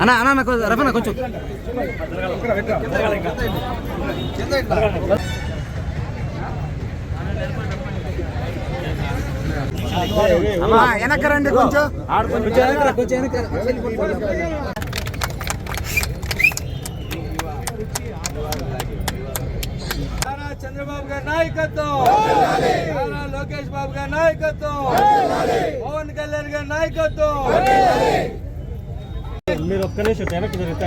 అన్నా అన్న నాకు రఫన్న కొంచెం. అమ్మా వెనక్కి రండి కొంచెం. కొంచెం చంద్రబాబు గారి నాయకత్వం. నారా లోకేష్ బాబు గారి నాయకత్వం. పవన్ కళ్యాణ్ గారి నాయకత్వం. మీరు ఒక్క నిమిషం వెనక్కి జరిగితే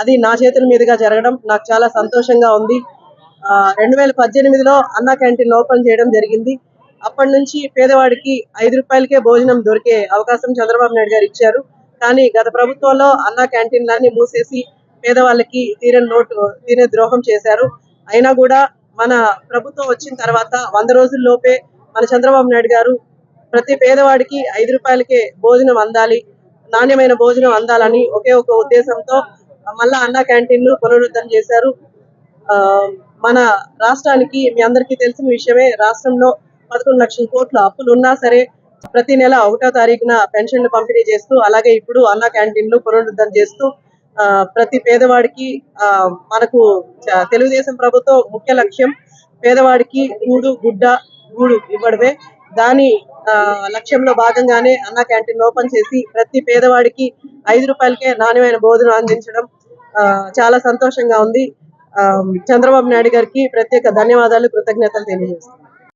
అది నా చేతుల మీదుగా జరగడం నాకు చాలా సంతోషంగా ఉంది. రెండు వేల పద్దెనిమిదిలో అన్నా క్యాంటీన్ ఓపెన్ చేయడం జరిగింది. అప్పటి నుంచి పేదవాడికి ఐదు రూపాయలకే భోజనం దొరికే అవకాశం చంద్రబాబు నాయుడు గారు ఇచ్చారు. కానీ గత ప్రభుత్వంలో అన్నా క్యాంటీన్లన్నీ మూసేసి పేదవాళ్ళకి తీరని నోటు తీరే ద్రోహం చేశారు. అయినా కూడా మన ప్రభుత్వం వచ్చిన తర్వాత వంద రోజుల్లోపే మన చంద్రబాబు నాయుడు గారు ప్రతి పేదవాడికి ఐదు రూపాయలకే భోజనం అందాలి నాణ్యమైన భోజనం అందాలని ఒకే ఒక ఉద్దేశంతో మళ్ళా అన్నా క్యాంటీన్లు పునరుద్ధరణ చేశారు. ఆ, మన రాష్ట్రానికి మీ అందరికీ తెలిసిన విషయమే రాష్ట్రంలో పదకొండు లక్షల కోట్ల అప్పులు ఉన్నా సరే ప్రతి నెల ఒకటో తారీఖున పెన్షన్లు పంపిణీ చేస్తూ అలాగే ఇప్పుడు అన్నా క్యాంటీన్లు పునరుద్ధరణ చేస్తూ ఆ, ప్రతి పేదవాడికి ఆ, మనకు తెలుగుదేశం ప్రభుత్వం ముఖ్య లక్ష్యం పేదవాడికి గూడు గుడ్డ గూడు ఇవ్వడమే. దాని ఆ, లక్ష్యంలో భాగంగానే అన్న క్యాంటీన్ ఓపెన్ చేసి ప్రతి పేదవాడికి ఐదు రూపాయలకే నాణ్యమైన భోజనం అందించడం ఆ, చాలా సంతోషంగా ఉంది. ఆ, చంద్రబాబు నాయుడు గారికి ప్రత్యేక ధన్యవాదాలు కృతజ్ఞతలు తెలియజేస్తాను